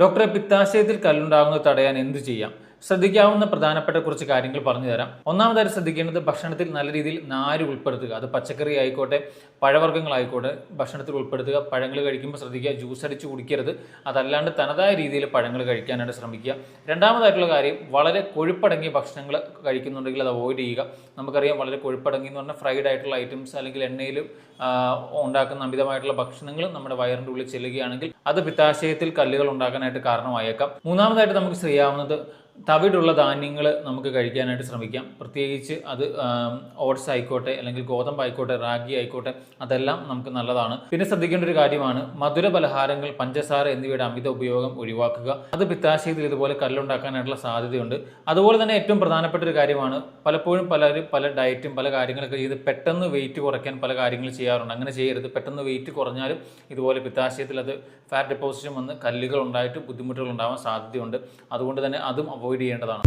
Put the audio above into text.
ഡോക്ടറെ പിത്താശയത്തിൽ കല്ലുണ്ടാകുന്നത് തടയാൻ എന്തു ചെയ്യാം? ശ്രദ്ധിക്കാവുന്ന പ്രധാനപ്പെട്ട കുറച്ച് കാര്യങ്ങൾ പറഞ്ഞു തരാം. ഒന്നാമതായി ശ്രദ്ധിക്കേണ്ടത് ഭക്ഷണത്തിൽ നല്ല രീതിയിൽ നാര് ഉൾപ്പെടുത്തുക. അത് പച്ചക്കറി ആയിക്കോട്ടെ പഴവർഗങ്ങളായിക്കോട്ടെ ഭക്ഷണത്തിൽ ഉൾപ്പെടുത്തുക. പഴങ്ങൾ കഴിക്കുമ്പോൾ ശ്രദ്ധിക്കുക ജ്യൂസ് അടിച്ച് കുടിക്കരുത്. അതല്ലാണ്ട് തനതായ രീതിയിൽ പഴങ്ങൾ കഴിക്കാനായിട്ട് ശ്രമിക്കുക. രണ്ടാമതായിട്ടുള്ള കാര്യം വളരെ കൊഴുപ്പടങ്ങിയ ഭക്ഷണങ്ങൾ കഴിക്കുന്നുണ്ടെങ്കിൽ അത് അവോയ്ഡ് ചെയ്യുക. നമുക്കറിയാം വളരെ കൊഴുപ്പടങ്ങി എന്ന് പറഞ്ഞാൽ ഫ്രൈഡ് ആയിട്ടുള്ള ഐറ്റംസ് അല്ലെങ്കിൽ എണ്ണയിൽ ഉണ്ടാക്കുന്ന അമിതമായിട്ടുള്ള ഭക്ഷണങ്ങൾ നമ്മുടെ വയറിന്റെ ഉള്ളിൽ ചെല്ലുകയാണെങ്കിൽ അത് പിത്താശയത്തിൽ കല്ലുകൾ ഉണ്ടാക്കാനായിട്ട് കാരണമായേക്കാം. മൂന്നാമതായിട്ട് നമുക്ക് ചെയ്യാവുന്നത് തവിടുള്ള ധാന്യങ്ങൾ നമുക്ക് കഴിക്കാനായിട്ട് ശ്രമിക്കാം. പ്രത്യേകിച്ച് അത് ഓട്സ് ആയിക്കോട്ടെ അല്ലെങ്കിൽ ഗോതമ്പ് ആയിക്കോട്ടെ റാഗി ആയിക്കോട്ടെ അതെല്ലാം നമുക്ക് നല്ലതാണ്. പിന്നെ ശ്രദ്ധിക്കേണ്ട ഒരു കാര്യമാണ് മധുര പലഹാരങ്ങൾ പഞ്ചസാര എന്നിവയുടെ അമിത ഉപയോഗം ഒഴിവാക്കുക. അത് പിത്താശയത്തിൽ ഇതുപോലെ കല്ലുണ്ടാക്കാനായിട്ടുള്ള സാധ്യതയുണ്ട്. അതുപോലെ തന്നെ ഏറ്റവും പ്രധാനപ്പെട്ട ഒരു കാര്യമാണ് പലപ്പോഴും പലരും പല ഡയറ്റും പല കാര്യങ്ങളൊക്കെ ചെയ്ത് പെട്ടെന്ന് വെയിറ്റ് കുറയ്ക്കാൻ പല കാര്യങ്ങൾ ചെയ്യാറുണ്ട്. അങ്ങനെ ചെയ്യരുത്. പെട്ടെന്ന് വെയിറ്റ് കുറഞ്ഞാലും ഇതുപോലെ പിത്താശയത്തിൽ അത് ഫാറ്റ് ഡെപ്പോസിഷൻ വന്ന് കല്ലുകൾ ഉണ്ടായിട്ട് ബുദ്ധിമുട്ടുകൾ ഉണ്ടാവാൻ സാധ്യതയുണ്ട്. അതുകൊണ്ട് തന്നെ അതും അവോയ്ഡ് ചെയ്യേണ്ടതാണ്.